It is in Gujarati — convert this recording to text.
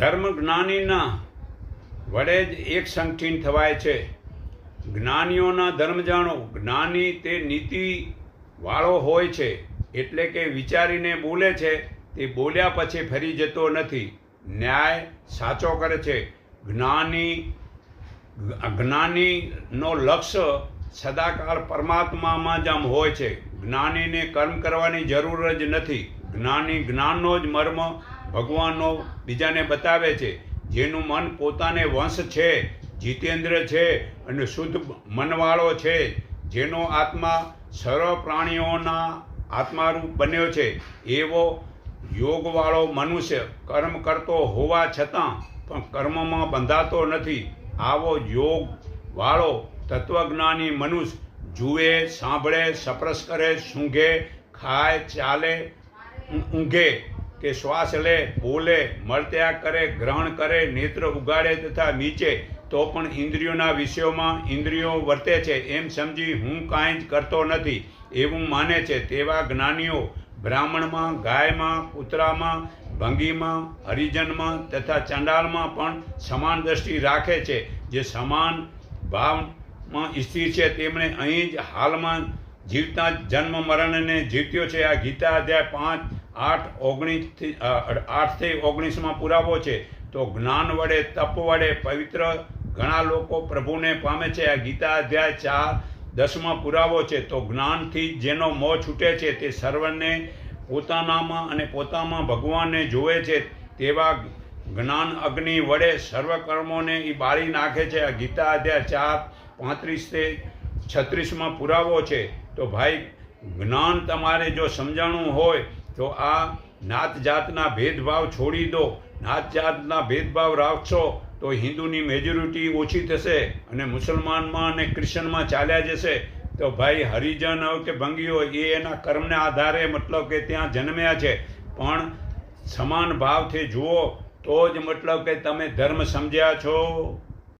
ધર્મ જ્ઞાનીના વડે જ એક સંઠીન થવાય છે. જ્ઞાનીઓના ધર્મ જાણો. જ્ઞાની તે નીતિ વાળો હોય છે. એટલે કે વિચારીને બોલે છે, તે બોલ્યા પછી ફરી જતો નથી. ન્યાય સાચો કરે છે. જ્ઞાની, જ્ઞાનીનો લક્ષ્ય સદાકાળ પરમાત્મામાં જ આમ હોય છે. જ્ઞાનીને કર્મ કરવાની જરૂર જ નથી. જ્ઞાની જ્ઞાનનો જ મર્મ ભગવાનનો બીજાને બતાવે છે, જેનું મન પોતાને વંશ છે, જીતેન્દ્ર છે અને શુદ્ધ મનવાળો છે, જેનો આત્મા સર્વ પ્રાણીઓના આત્મારૂપ બન્યો છે, એવો યોગવાળો મનુષ્ય કર્મ કરતો હોવા છતાં પણ કર્મમાં બંધાતો નથી. આવો યોગ વાળો તત્વજ્ઞાની મનુષ્ય જુએ, સાંભળે, સપ્રસ કરે, સૂંઘે, ખાય, ચાલે, ઊંઘે કે શ્વાસ લે, બોલે મળત્યાગ કરે, ગ્રહણ કરે, નેત્ર ઉગાડે તથા નીચે, તો પણ ઇન્દ્રિયોના વિષયોમાં ઇન્દ્રિયો વર્તે છે. એમ સમજી હું કાંઈ જ કરતો નથી. એવું માને છે તેવા જ્ઞાનીઓ બ્રાહ્મણમાં, ગાયમાં, કૂતરામાં, ભંગીમાં, હરિજનમાં તથા ચંડાલમાં પણ સમાન દ્રષ્ટિ રાખે છે. જે સમાન ભાવમાં સ્થિર છે તેમણે અહીં જ હાલમાં જીવતા જન્મ મરણને જીત્યો છે. આ ગીતા અધ્યાય પાંચ આઠ ઓગણીસથી આઠથી ઓગણીસમાં પુરાવો છે. તો જ્ઞાન વડે, તપ વડે, પવિત્ર ઘણા લોકો પ્રભુને પામે છે. આ ગીતા અધ્યાય ચાર, દસમાં પુરાવો છે. તો જ્ઞાનથી જેનો મોહ છૂટે છે તે સર્વને પોતાનામાં અને પોતામાં ભગવાનને જોવે છે. તેવા જ્ઞાન અગ્નિ વડે સર્વ કર્મોને એ બાળી નાખે છે. આ ગીતા અધ્યાય ચાર, પાંત્રીસથી છત્રીસમાં પુરાવો છે. તો ભાઈ, જ્ઞાન તમારે જો સમજાણું હોય તો આ નાત જાતના ભેદભાવ છોડી દો. નાત જાતના ભેદભાવ રાખશો તો હિન્દુની મેજોરિટી ઓછી થશે અને મુસલમાનમાં અને ક્રિશ્ચનમાં ચાલ્યા જશે. તો ભાઈ હરિજન હોય કે ભંગી હોય એ એના કર્મને આધારે મતલબ કે ત્યાં જન્મ્યા છે. પણ સમાન ભાવથી જુઓ તો જ મતલબ કે તમે ધર્મ સમજ્યા છો.